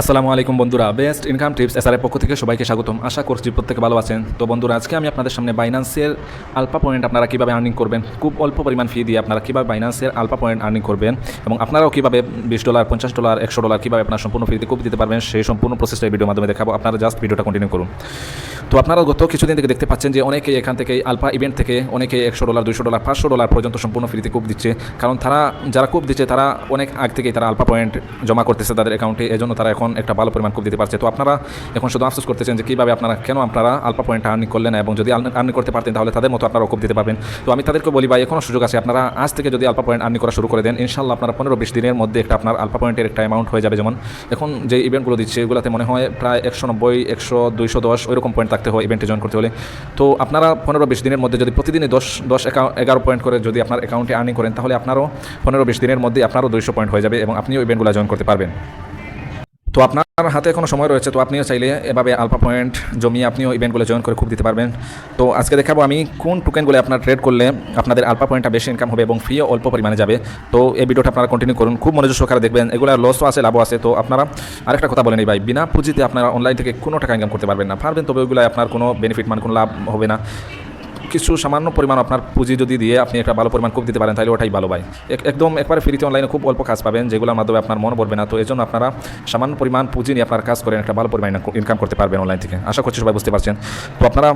আসসালামু আলাইকুম বন্ধুরা, বেস্ট ইনকাম টিপস এসআর পক্ষ থেকে সবাইকে স্বাগতম। আশা করছি প্রত্যেকে ভালো আছেন। তো বন্ধুরা, আজকে আমি আপনাদের সামনে বাইন্যান্সের আলফা পয়েন্ট আপনারা কীভাবে আর্নিং করবেন, খুব অল্প পরিমাণ ফি দিয়ে আপনারা কীভাবে বাইন্যান্সের আলফা পয়েন্ট আর্নিং করবেন এবং আপনারাও কীভাবে বিশ ডলার পঞ্চাশ ডলার একশো ডলার কীভাবে আপনার সম্পূর্ণ ফ্রিতে কপি দিতে পারবেন, সেই সম্পূর্ণ প্রসেসটা এই ভিডিওর মাধ্যমে দেখাবো। আপনারা জাস্ট ভিডিওটা কন্টিনিউ করুন। তো আপনারা গত কিছুদিন থেকে দেখতে পাচ্ছেন যে অনেকে এখান থেকে আলফা ইভেন্ট থেকে অনেকে একশো ডলার দুশো ডলার পাঁচশো ডলার পর্যন্ত সম্পূর্ণ ফ্রিতে কূপ দিচ্ছে। কারণ তারা, যারা কূপ দিচ্ছে, তারা অনেক আগ থেকেই তারা আলফা পয়েন্ট জমা করতেছে তাদের অ্যাকাউন্টে এজন্য তারা এখন একটা ভালো পরিমাণ কূপ দিতে পারছে। তো আপনারা এখন শুধু আফসোস করতেছেন যে কীভাবে আপনারা, কেন আপনারা আলফা পয়েন্ট আর্নিং করলেন এবং যদি আর্নিং করতে পারতেন তাহলে তাদের মতো আপনারা কূপ দিতে পারবেন। তো আমি তাদেরকে বলি ভাই এখনও সুযোগ আছে। আপনারা আজ থেকে যদি আলফা পয়েন্ট আর্নিং করা শুরু করে দেন ইনশাল্লাহ আপনারা পনেরো বিশ দিনের মধ্যে একটা আপনার আলফা পয়েন্টের একটা অ্যামাউন্ট হয়ে যাবে। যেমন এখন যে ইভেন্টগুলো দিচ্ছে, এগুলোতে মনে হয় প্রায় একশো নব্বই, একশো দুইশো দশ ওইরকম পয়েন্ট থাকতে হয় ইভেন্টে জয়েন করতে হলে। তো আপনারা পনেরো বিশ দিনের মধ্যে যদি প্রতিদিনই দশ দশ এগারো পয়েন্ট করে যদি আপনার অ্যাকাউন্টে আর্নিং করেন, তাহলে আপনারও পনেরো বিশ দিনের মধ্যে আপনারও দুইশো পয়েন্ট হয়ে যাবে এবং আপনিও ইভেন্টগুলো জয়েন করতে পারবেন। তো আপনার হাতে এখনও সময় রয়েছে, তো আপনিও চাইলে এভাবে আলফা পয়েন্ট জমিয়ে আপনিও ইভেন্টগুলো জয়েন করে খুব দিতে পারবেন। তো আজকে দেখাবো আমি কোন টোকেনগুলো আপনার ট্রেড করলে আপনাদের আলফা পয়েন্টটা বেশি ইনকাম হবে এবং ফিও অল্প পরিমাণে যাবে। তো এই ভিডিওটা আপনারা কন্টিনিউ করুন, খুব মনোযোগ সহকারে দেখবেন। এগুলোর লসও আছে, লাভও আছে। তো আপনারা আরেকটা কথা বলেন ভাই, বিনা পুঁজিতে আপনারা অনলাইন থেকে কোনো টাকা ইনকাম করতে পারবেন না। পারবেন তবে ওইগুলো আপনার কোনো বেনিফিট মানে কোনো লাভ হবে না। কিছু সামান্য পরিমাণ আপনার পুঁজি যদি দিয়ে আপনি একটা ভালো পরিমাণ কূপ দিতে পারেন, তাহলে ওটাই ভালো ভাই। একদম একবারে ফ্রিতে অনলাইনে খুব অল্প কাজ পাবেন, যেগুলোর মাধ্যমে আপনার মন পড়বে না। তো এই জন্য আপনারা সামান্য পরিমাণ পুঁজি নিয়ে আপনার কাজ করেন, একটা ভালো পরিমাণ ইনকাম করতে পারবেন অনলাইন থেকে। আশা করছি সবাই বুঝতে পারছেন। তো আপনারা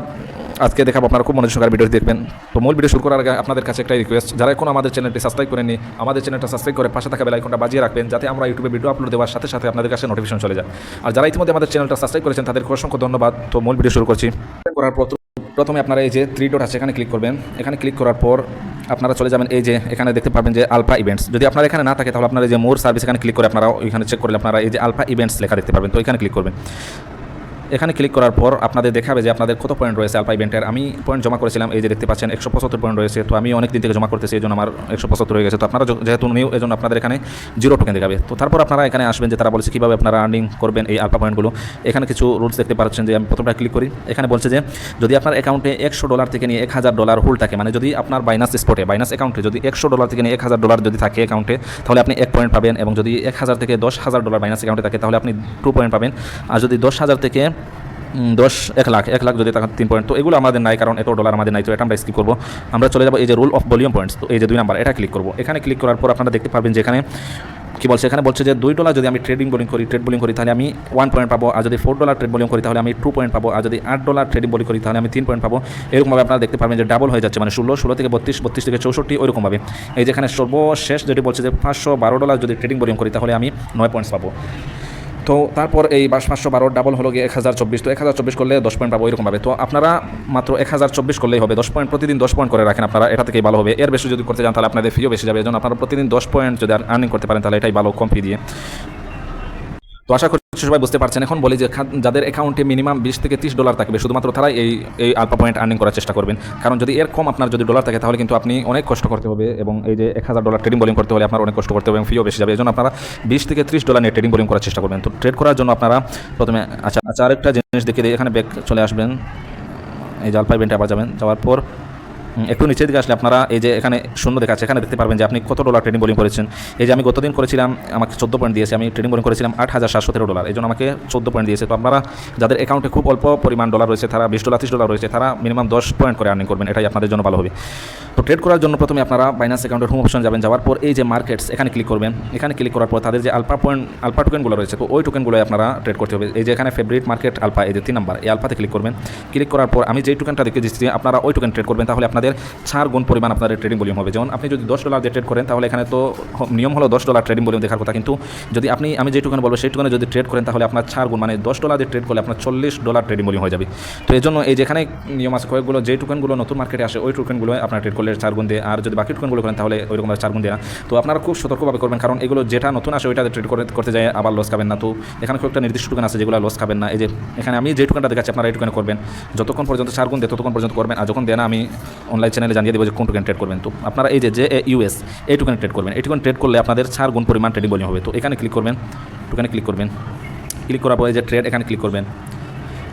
আজকে দেখাবো, আপনারা খুব মনোযোগ সহকারে ভিডিও দেখবেন। তো মূল ভিডিও শুরু করার আগে আপনাদের কাছে একটাই রিকোয়েস্ট যারা এখন আমাদের চ্যানেলটি সাবস্ক্রাইব করেনি আমাদের চ্যানেলটা সাবস্ক্রাইব করে পাশে থাকা বেল আইকনটা বাজিয়ে রাখবেন, যাতে আমরা ইউটিউবে ভিডিও আপলোড দেওয়ার সাথে সাথে আপনাদের কাছে নোটিফিকেশন চলে যায়। আর যারা ইতিমধ্যে আমাদের চ্যানেলটা সাবস্ক্রাইব করেছেন, তাদেরকে অসংখ্য ধন্যবাদ। তো মূল ভিডিও শুরু করছি। করার পর প্রথমে আপনারা এই যে থ্রি ডট আছে, এখানে ক্লিক করবেন। এখানে ক্লিক করার পর আপনারা চলে যাবেন এই যে এখানে দেখতে পাবেন যে আলফা ইভেন্টস যদি আপনার এখানে না থাকে, তাহলে আপনারা এই যে মোর সার্ভিস এখানে ক্লিক করে আপনারা ওইখানে চেক করলে আপনারা এই যে আলফা ইভেন্টস লেখা দেখতে পাবেন তো এখানে ক্লিক করবেন। এখানে ক্লিক করার পর আপনাদের দেখাবে যে আপনাদের কত পয়েন্ট রয়েছে আলফা ইভেন্টের আমি পয়েন্ট জমা করেছিলাম, এই যে দেখতে পাচ্ছেন, একশো পঁচাত্তর পয়েন্ট রয়েছে। তো আমি অনেক দিন থেকে জমা করতেছি, এই জন্য আমার একশো পঁচাত্তর হয়ে গেছে। তো আপনারা যেহেতু নিউ এই জন্য আপনাদের এখানে জিরো টোকেন দেখাবে। তো তারপর আপনারা এখানে আসবেন যে তারা বলছে কীভাবে আপনারা আর্নিং করবেন এই আলফা পয়েন্টগুলো এখানে কিছু রুলস দেখতে পাচ্ছেন যে আমি প্রথমটা ক্লিক করি। এখানে বলছে যে যদি আপনার অ্যাকাউন্টে একশো ডলার থেকে নিয়ে এক হাজার ডলার হোল থাকে মানে যদি আপনার বাইনাস স্পটে বাইনাস অ্যাকাউন্টে যদি একশো ডলার থেকে নিয়ে এক হাজার ডলার যদি থাকে অ্যাকাউন্টে তাহলে আপনি এক পয়েন্ট পাবেন। এবং যদি এক হাজার থেকে দশ হাজার ডলার বাইনাস অ্যাকাউন্টে থাকে, তাহলে আপনি টু পয়েন্ট পাবেন। আর যদি দশ হাজার থেকে দশ, এক লাখ এক লাখ যদি টাকা তিন পয়েন্ট তো এগুলো আমাদের নাই, কারণ এত ডলার আমাদের নাই, তো এটা আমরা স্কিপ করব। আমরা চলে যাব এই যে রুল অফ ভলিউম পয়েন্টস তো এই যে দুই নাম্বার এটা ক্লিক করব। এখানে ক্লিক করার পর আপনারা দেখতে পাবেন যে এখানে কি বলছে? এখানে বলছে যে দুই ডলার যদি আমি ট্রেডিং বোলিং করি ট্রেড বোলিং করি, তাহলে আমি ওয়ান পয়েন্ট পাবো। আর যদি ফোর ডলার ট্রেড বোলিং করি, তাহলে আমি টু পয়েন্ট পাবো। আর যদি আট ডলার ট্রেডিং বোলিং করি, তাহলে আমি তিন পয়েন্ট পাবো। এরকমভাবে আপনারা দেখতে পাবেন যে ডাবল হয়ে যাচ্ছে মানে ষোলো ষোলো থেকে বত্রিশ বত্রিশ থেকে চৌষট্টি, ওইরকমভাবে। এই যেখানে সর্বশেষ যেটি বলছে যে পাঁচশো বারো ডলার যদি ট্রেডিং বোলিং করি, তাহলে আমি নয় পয়েন্টস পাবো। তো তারপর এই বাস পাঁচশো বারো ডাবল হলো গিয়ে এক হাজার চব্বিশ। তো এক হাজার চব্বিশ করলে দশ পয়েন্ট পাবো এরকমভাবে তো আপনারা মাত্র এক হাজার চব্বিশ করলেই হবে। দশ পয়েন্ট প্রতিদিন দশ পয়েন্ট করে রাখেন আপনারা। এটা থেকেই ভালো হবে। এর বেশি যদি করতে চান তাহলে আপনাদের ফিও বেশি যাবে। এজন্য আপনারা প্রতিদিন দশ পয়েন্ট যদি আর্নিং করতে পারেন তাহলে এটাই ভালো কম ফি দিয়ে। তো আশা করছি সবাই বুঝতে পারছেন। এখন বলি যে যাদের অ্যাকাউন্টে মিনিমাম বিশ থেকে তিরিশ ডলার থাকবে, শুধুমাত্র তারাই এই এই আলফা পয়েন্ট আর্নিং করার চেষ্টা করবেন। কারণ যদি এর কম আপনার যদি ডলার থাকে, তাহলে কিন্তু আপনি অনেক কষ্ট করতে হবে এবং এই যে এক হাজার ডলার ট্রেডিং বোলিং করতে হলে আপনার অনেক কষ্ট করতে হবে এবং ফিও বেশি যাবে। এই জন্য আপনারা বিশ থেকে ত্রিশ ডলার নিয়ে ট্রেডিং বোলিং করার চেষ্টা করবেন। তো ট্রেড করার জন্য আপনারা প্রথমে আচ্ছা আচ্ছা আরেকটা জিনিস দেখে দিই। এখানে ব্যাক চলে আসবেন। এই যে আলফা ইভেন্টে আবার যাবেন। যাওয়ার পর একটু নিচের দিকে আসলে আপনারা এই যে এখানে শূন্য দেখাচ্ছে, এখানে দেখতে পারবেন যে আপনি কত ডলার ট্রেডিং বোলিং করেছেন। এই যে আমি গতদিন করেছিলাম, আমাকে চোদ্দ পয়েন্ট দিয়েছে, আমি ট্রেডিং বোলিং করেছিলাম আট হাজার সাতশো তেরো ডলার এই জন্য আমাকে চোদ্দ পয়েন্ট দিয়েছে। তো আপনারা যাদের অ্যাকাউন্টে খুব অল্প পরিমাণ ডলার রয়েছে, তারা বিশ ডলার ত্রিশ ডলার রয়েছে, তারা মিনিমাম দশ পয়েন্ট করে আর্নিং করবেন, এটাই আপনাদের জন্য ভালো হবে। তো ট্রেড করার জন্য প্রথমে আপনারা বাইনান্স অ্যাকাউন্টের হোম অপশন যাবেন, যাওয়ার পর এই যে মার্কেটস এখানে ক্লিক করবেন। এখানে ক্লিক করার পর তাদের যে আলফা পয়েন্ট আলফা টোকেনগুলো রয়েছে, তো ওই টোকেনগুলো আপনারা ট্রেড করতে হবে। এই যে এখানে ফেভারিট মার্কেট আলফা এই যে তিন নাম্বার এই আলফাতে ক্লিক করবেন। ক্লিক করার পর আমি যেই টোকেনটা দেখে দিচ্ছি, আপনারা ওই টোকেন ট্রেড করবেন, তাহলে আপনাদের চার গুণ পরিমাণ আপনাদের ট্রেডিং ভলিউম হবে। যেমন আপনি যদি দশ ডলার দিয়ে ট্রেড করেন, তাহলে এখানে তো নিয়ম হলো দশ ডলার ট্রেডিং ভলিউম দেখার কথা। কিন্তু যদি আপনি, আমি যে টোকেন বলব সেই টোকেনে যদি ট্রেড করেন, তাহলে আপনার চার গুণ মানে দশ ডলার দিয়ে ট্রেড করলে আপনার চল্লিশ ডলার ট্রেডিং ভলিউম হয়ে যাবে। তো এই জন্য এই যেখানে নিয়ম আছে, কয়েকগুলো যে টোকেনগুলো নতুন মার্কেটে আসে, ওই টোকেনগুলো আপনার ট্রেড করলে চার গুণ দিয়ে। আর যদি বাকি টোকেনগুলো করেন, তাহলে ওই রকম চার গুণ দিয়ে না। তো আপনারা খুব সতর্কভাবে করবেন, কারণ এগুলো যেটা নতুন আসে, ওইটাতে ট্রেড করে করতে যায়, আবার লস খাবেন না। তো এখানে খুব একটা নির্দিষ্ট টোকেন আছে, যেগুলো লস খাবেন না। এই যে এখানে আমি যে টোকেনটা দেখাচ্ছি, আপনারা এই টোকেন করবেন। যতক্ষণ পর্যন্ত চার গুণ দেয়, ততক্ষণ পর্যন্ত করবেন। আর যখন দেন আমি অনলাইন চ্যানেলে জানিয়ে দেবো যে কোন টোকেন ট্রেড করবেন। তো আপনারা এই যে যে ইউএস এই টোকেন ট্রেড করবেন। এই টোকেন ট্রেড করলে আপনাদের চার গুণ পরিমাণ ট্রেডিং ভলিউম হবে। তো এখানে ক্লিক করবেন টোকেনে ক্লিক করবেন। ক্লিক করার পরে যে ট্রেড এখানে ক্লিক করবেন।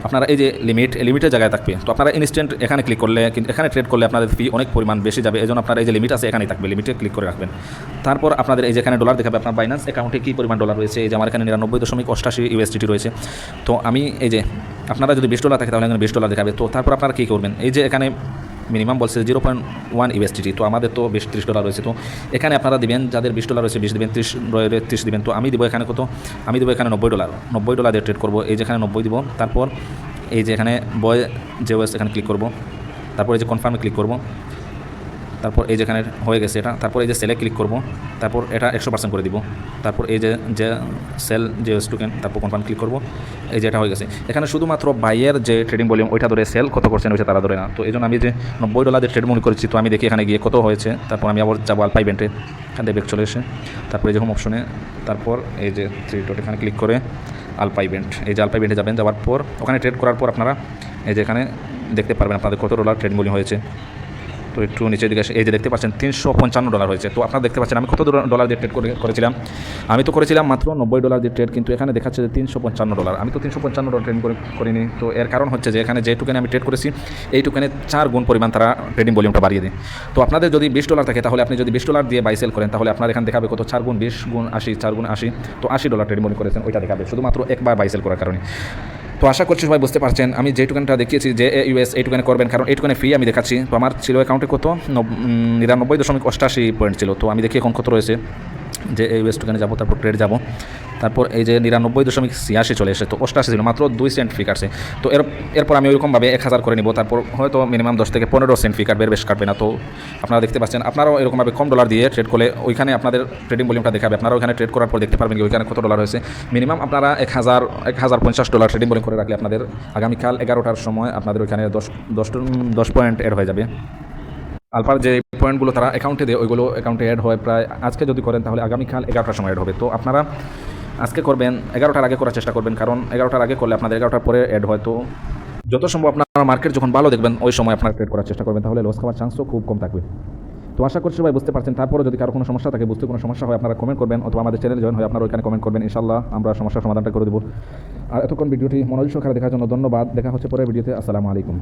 আপনারা এই যে লিমিট লিমিটের জায়গায় থাকবে। তো আপনারা ইনস্ট্যান্ট এখানে ক্লিক করলে, কিন্তু এখানে ট্রেড করলে আপনাদের ফি অনেক পরিমাণ বেশি যাবে। এই জন্য আপনার এই যে লিমিট আছে এখানেই থাকবে। লিমিটে ক্লিক করে রাখবেন। তারপর আপনাদের এই যে এখানে ডলার দেখাবে আপনার বাইন্যান্স অ্যাকাউন্টে কী পরিমাণ ডলার রয়েছে। এই যে আমার এখানে নিরানব্বই দশমিক অষ্টাশি ইউএসডিটি রয়েছে। তো আমি এই যে, আপনারা যদি বিশ ডলার থাকে তাহলে এখানে বিশ ডলার দেখাবে। তো তারপর আপনারা কী করবেন? এই যে এখানে মিনিমাম বলছে জিরো পয়েন্ট ওয়ান ইউএসডিটি, তো আমাদের তো বিশ ত্রিশ ডলার রয়েছে। তো এখানে আপনারা দিবেন, যাদের বিশ ডলার রয়েছে, বিশ দেবেন, ত্রিশ ত্রিশ দেবেন, তো আমি দেবো এখানে কত? আমি দেবো এখানে নব্বই ডলার। নব্বই ডলার দিয়ে ট্রেড করব, এই যেখানে নব্বই দিব, তারপর এই যে এখানে বয়, যে ওয়েস এখানে ক্লিক করব, তারপর যে কনফার্মে ক্লিক করব তারপর এই যেখানে হয়ে গেছে এটা, তারপর এই যে সেলে ক্লিক করব, তারপর এটা একশো পার্সেন্ট করে দিব, তারপর এই যে যে সেল যে টোকেন তারপর কনফার্ম ক্লিক করব, এই যে এটা হয়ে গেছে। এখানে শুধুমাত্র বাইয়ের যে ট্রেডিং ভলিউম ওইটা ধরে সেল কত করছেন ওইটা তারা ধরে না। তো এই জন্য আমি যে নব্বই ডলার ট্রেড মনে করেছি, তো আমি দেখি এখানে গিয়ে কত হয়েছে, তারপর আমি আবার যাব আলপাই বেন্টে এখান থেকে চলে এসে, তারপর যে হোম অপশনে তারপর এই যে থ্রি ডট এখানে ক্লিক করে আলপাই বেন্ট এই যে আলপাই বেন্টে যাবেন, যাওয়ার পর, ওখানে ট্রেড করার পর আপনারা এই যে এখানে দেখতে পারবেন আপনাদের কত ডলার ট্রেড মূল্য হয়েছে। তো একটু নিচের দিকে এই যে দেখতে পাচ্ছেন, তিনশো পঞ্চান্ন ডলার হয়েছে। তো আপনারা দেখতে পাচ্ছেন, আমি কত ডলার- দিয়ে ট্রেড করে, করেছিলাম? আমি তো করেছিলাম মাত্র নব্বই ডলার দিয়ে ট্রেড কিন্তু এখানে দেখাচ্ছে যে তিনশো পঞ্চান্ন ডলার আমি তো তিনশো পঞ্চান্ন ডলার ট্রেড করে, করিনি। তো এর কারণ হচ্ছে যে এখানে যে টুকেনে আমি ট্রেড করেছি এই টুকেনে চার গুণ পরিমাণ তারা ট্রেডিং ভলিউমটা বাড়িয়ে দেয়। তো আপনাদের যদি বিশ ডলার থাকে, তাহলে আপনি যদি বিশ ডলার দিয়ে বাই সেল করেন, তাহলে আপনার এখানে দেখাবে কত? চার গুণ বিশ গুণ আশি, চার গুণ আশি। তো আশি ডলার ট্রেডিং ভলিউম করেছেন, ওইটা দেখাবে। শুধুমাত্র একবার বাই সেল করার কারণে। তো আশা করছি সবাই বুঝতে পারছেন। আমি যে টোকেনটা দেখিয়েছি যে ইউএস এই টোকেনে করবেন, কারণ এই ফ্রি আমি দেখাচ্ছি। তো আমার ছিল অ্যাকাউন্টে কত? নব- নিরানব্বই দশমিক অষ্টাশি পয়েন্ট ছিল। তো আমি দেখি এখন কত রয়েছে। যে ইউএস টুকানে যাব, তারপর ট্রেড যাব। তারপর এই যে নিরানব্বই দশমিক ছিয়াশি চলে এসে তো অষ্টাশি ছিল, মাত্র দুই সেন্ট ফি কাটছে। তো এর, এরপর আমি ওইরকমভাবে এক হাজার করে নিব, তারপর হয়তো মিনিমাম দশ থেকে পনেরো সেন্ট ফি কাটবে, বেশ কাটবে না। তো আপনারা দেখতে পাচ্ছেন, আপনারাও এরকমভাবে কম ডলার দিয়ে ট্রেড করলে ওইখানে আপনাদের ট্রেডিং ভলিউমটা দেখাবে। আপনারা ওইখানে ট্রেড করার পর দেখতে পারবেন কি ওইখানে কত ডলার হয়েছে। মিনিমাম আপনারা এক হাজার এক হাজার পঞ্চাশ ডলার ট্রেডিং ভলিউম করে রাখলে আপনাদের আগামীকাল এগারোটার সময় আপনাদের ওইখানে দশ দশ দশ পয়েন্ট এড হয়ে যাবে। আলফার যে পয়েন্টগুলো তারা অ্যাকাউন্টে দেয়, ওইগুলো অ্যাকাউন্টে অ্যাড হয় প্রায়, আজকে যদি করেন তাহলে আগামীকাল এগারোটার সময় অ্যাড হবে। তো আপনারা আজকে করবেন, এগারোটার আগে করার চেষ্টা করবেন, কারণ এগারোটার আগে করলে আপনাদের এগারোটার পরে অ্যাড হয় তো যত সম্ভব আপনারা মার্কেট যখন ভালো দেখবেন, ওই সময় আপনারা ট্রেড করার চেষ্টা করবেন, তাহলে লস খাওয়ার চান্সও খুব কম থাকবে। তো আশা করছি সবাই বুঝতে পারছেন তারপরে যদি কারও কোনো সমস্যা থাকে, বুঝতে কোনো সমস্যা হয়, আপনারা কমেন্ট করবেন, অথবা আমাদের চ্যানেল জয়েন হয় আপনারা ওইখানে কমেন্ট করবেন ইনশাল্লাহ আমরা সমস্যার সমাধানটা করে দেবো। আর এতক্ষণ ভিডিওটি মনোযোগ সহকারে দেখার জন্য ধন্যবাদ, দেখা হচ্ছে পরের ভিডিওতে, আসসালামু আলাইকুম।